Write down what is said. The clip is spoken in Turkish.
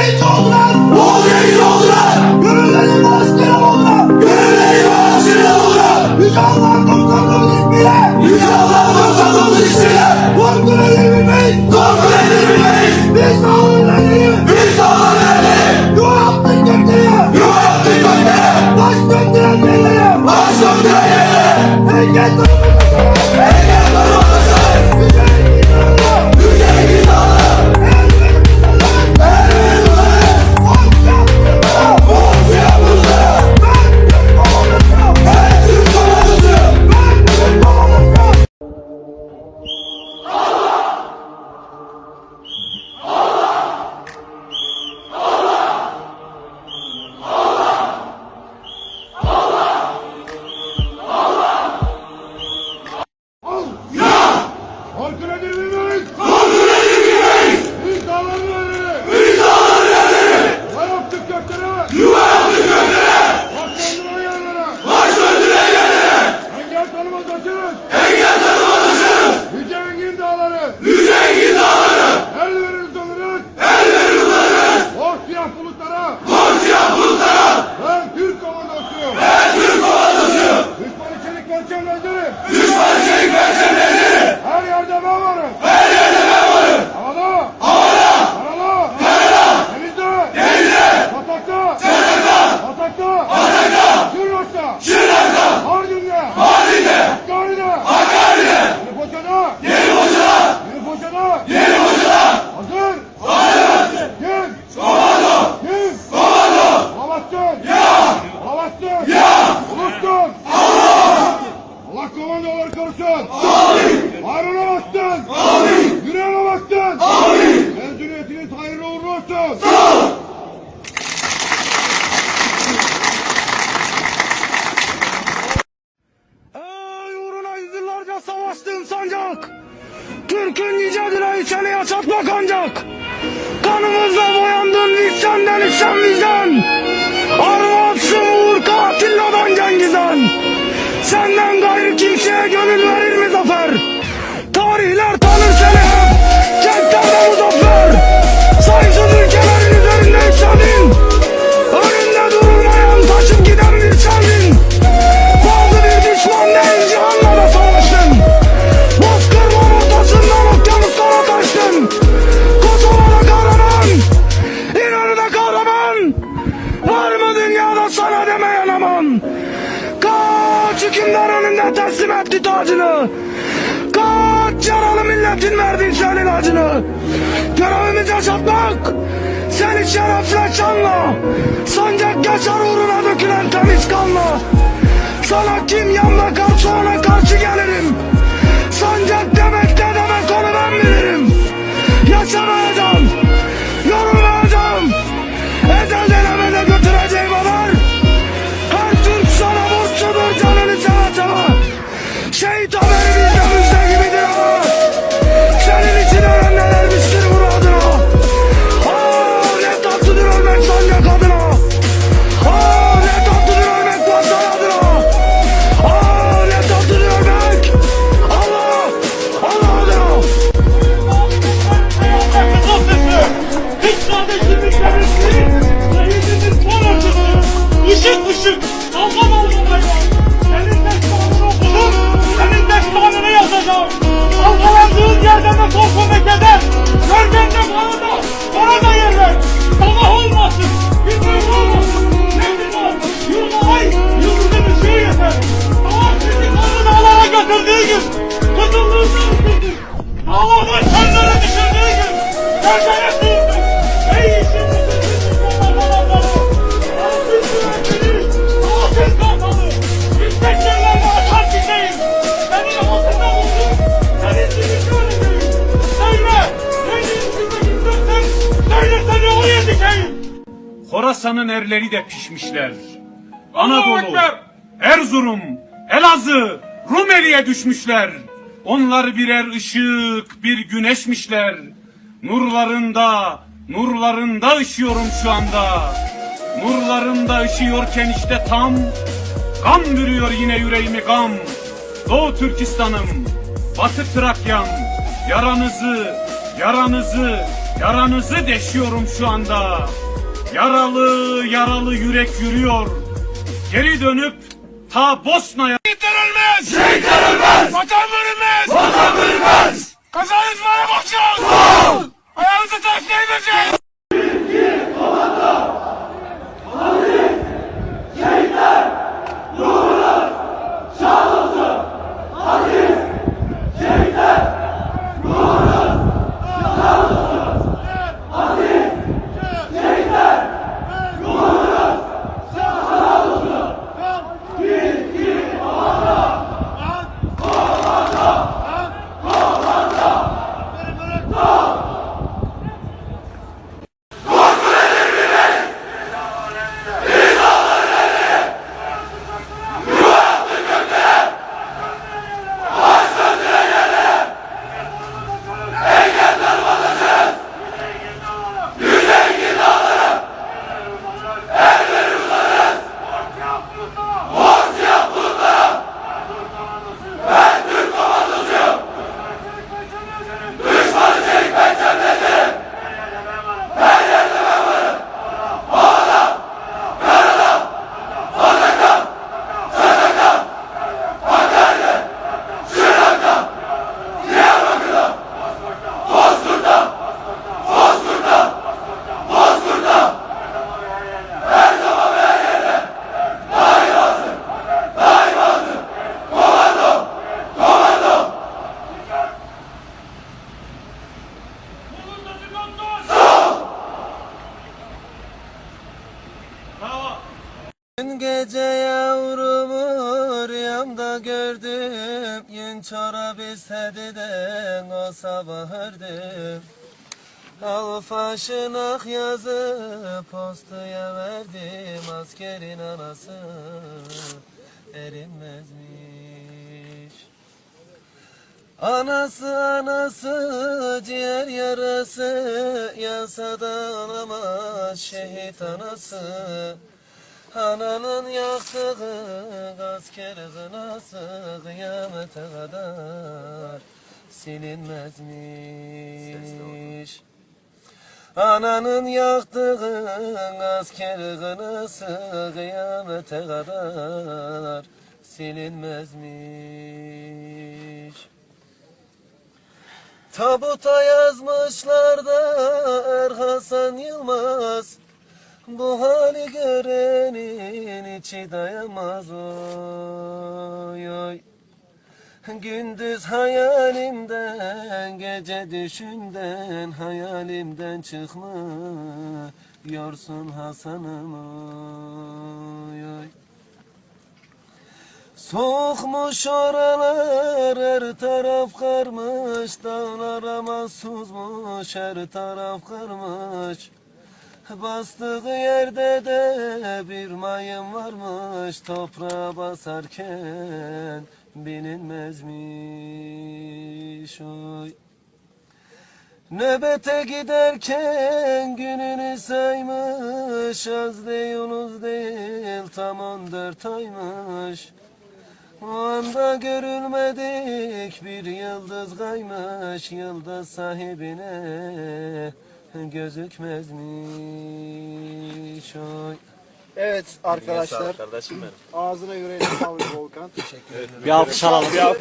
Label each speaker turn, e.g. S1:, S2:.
S1: Şehit
S2: oldular. Ol
S1: Hanım oturun. içeriye çatmak ancak. Kanımızla boyandın biz senden sen bizden. Arvatsın Uğur katille Cengizhan. Senden gayrı kimseye gönül verir. yaşatmak Seni şerefle şanla Sancak geçer uğruna dökülen temiz kanla! Sana kim yanla kalsa ona karşı gelirim! Sancak demek ne demek onu ben bilirim!
S3: Yaşamaya
S4: Horasan'ın erleri de pişmişler. Anadolu, Erzurum, Elazığ, Rumeli'ye düşmüşler. Onlar birer ışık, bir güneşmişler. Nurlarında, nurlarında ışıyorum şu anda. Nurlarında ışıyorken işte tam, gam bürüyor yine yüreğimi gam. Doğu Türkistan'ım, Batı Trakya'm, yaranızı, yaranızı, yaranızı deşiyorum şu anda. Yaralı, yaralı yürek yürüyor. Geri dönüp ta Bosna'ya
S5: Dün gece yavrumu rüyamda gördüm. Yün çorap istediden o sabah ördüm Al faşınak yazıp postuya verdim Askerin anası. Erinmezmiş. Anası anası ciğer yarası. Yasadan alamaz şehit anası Ananın yaktığı asker kınası kıyamete kadar silinmezmiş. Ananın yaktığı asker kınası kıyamete kadar silinmezmiş. Tabuta yazmışlar da Er Hasan Yılmaz bu hali görenin içi dayanmaz oy oy. Gündüz hayalimden, gece düşünden Hayalimden çıkmıyorsun Hasan'ım oy oy. Soğukmuş oralar her taraf karmış Dağlar ama suzmuş her taraf karmış Bastığı yerde de bir mayın varmış Toprağa basarken bilinmezmiş oy. Nöbete giderken gününü saymış Az uz değil tam on dört aymış. O anda görülmedik bir yıldız kaymış Yıldız sahibine gözükmezmiş oy.
S6: Evet arkadaşlar. Ağzına yüreğine sağlık Volkan.
S5: Bir alkış alalım.